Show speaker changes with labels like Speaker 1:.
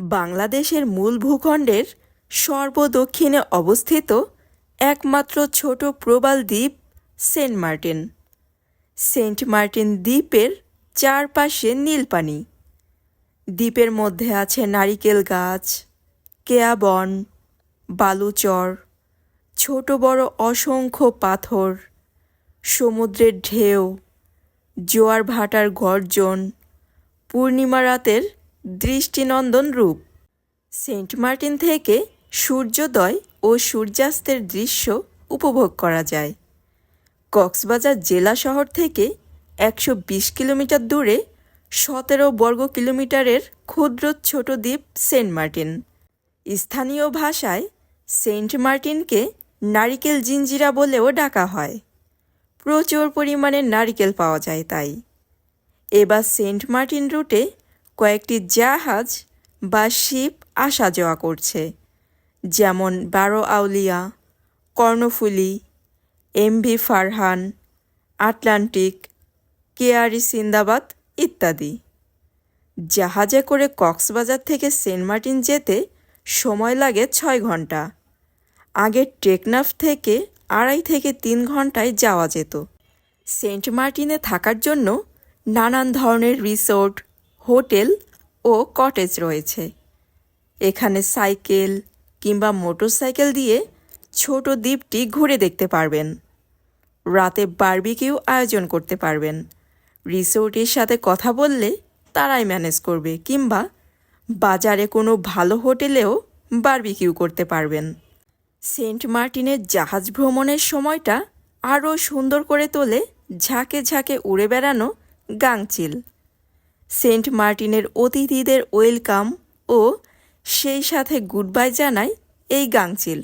Speaker 1: বাংলাদেশের মূল ভূখণ্ডের সর্বদক্ষিণে অবস্থিত একমাত্র ছোট প্রবাল দ্বীপ সেন্ট মার্টিন। সেন্ট মার্টিন দ্বীপের চারপাশে নীলপানি। দ্বীপের মধ্যে আছে নারিকেল গাছ কেয়াবন বালুচর, ছোট বড় অসংখ্য পাথর, সমুদ্রের ঢেউ, জোয়ার ভাটার গর্জন, পূর্ণিমা রাতের দৃষ্টিনন্দন রূপ। সেন্ট মার্টিন থেকে সূর্যোদয় ও সূর্যাস্তের দৃশ্য উপভোগ করা যায়। কক্সবাজার জেলা শহর থেকে একশো বিশ কিলোমিটার দূরে সতেরো বর্গ কিলোমিটারের ক্ষুদ্র ছোট দ্বীপ সেন্ট মার্টিন। স্থানীয় ভাষায় সেন্ট মার্টিনকে নারিকেল জিঞ্জিরা বলেও ডাকা হয়। প্রচুর পরিমাণে নারিকেল পাওয়া যায় তাই। এবার সেন্ট মার্টিন রুটে কয়েকটি জাহাজ বা শিপ আসা যাওয়া করছে, যেমন বারো আউলিয়া, Karnaphuli MV Farhan, Atlantic Keari Sindbad ইত্যাদি। জাহাজে করে কক্সবাজার থেকে সেন্ট মার্টিন যেতে সময় লাগে ছয় ঘণ্টা আগে টেকনাফ থেকে আড়াই থেকে তিন ঘন্টায় যাওয়া যেত। সেন্ট মার্টিনে থাকার জন্য নানান ধরনের রিসোর্ট হোটেল ও কটেজ রয়েছে। এখানে সাইকেল কিংবা মোটরসাইকেল দিয়ে ছোট দ্বীপটি ঘুরে দেখতে পারবেন। রাতে বারবিকিউ আয়োজন করতে পারবেন। রিসোর্টের সাথে কথা বললে তারাই ম্যানেজ করবে কিংবা বাজারে কোনো ভালো হোটেলেও বারবিকিউ করতে পারবেন। সেন্ট মার্টিনের জাহাজ ভ্রমণের সময়টা আরও সুন্দর করে তোলে ঝাঁকে ঝাঁকে উড়ে বেড়ানো গাংচিল সেন্ট মার্টিনের অতিথিদের ওয়েলকাম ও সেই সাথে গুডবাই জানায় এই গাংচিল